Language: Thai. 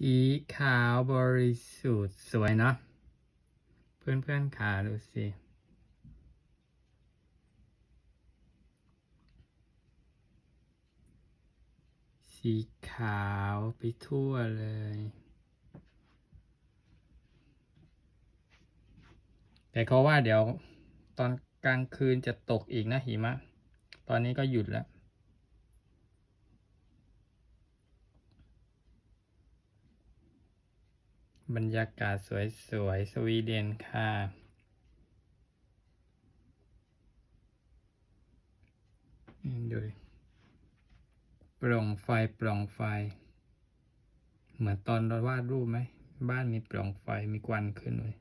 สีขาวบริสุทธิ์สวยเนาะเพื่อนเพื่อนๆขาดูสิสีขาวไปทั่วเลย แต่เขาว่าเดี๋ยวตอนกลางคืนจะตกอีกนะหิมะ ตอนนี้ก็หยุดแล้ว บรรยากาศสวยๆสวีเดนค่ะ ดูปล่องไฟปล่องไฟ เหมือนตอนเราวาดรูปไหม บ้านมีปล่องไฟมีควันขึ้นเลย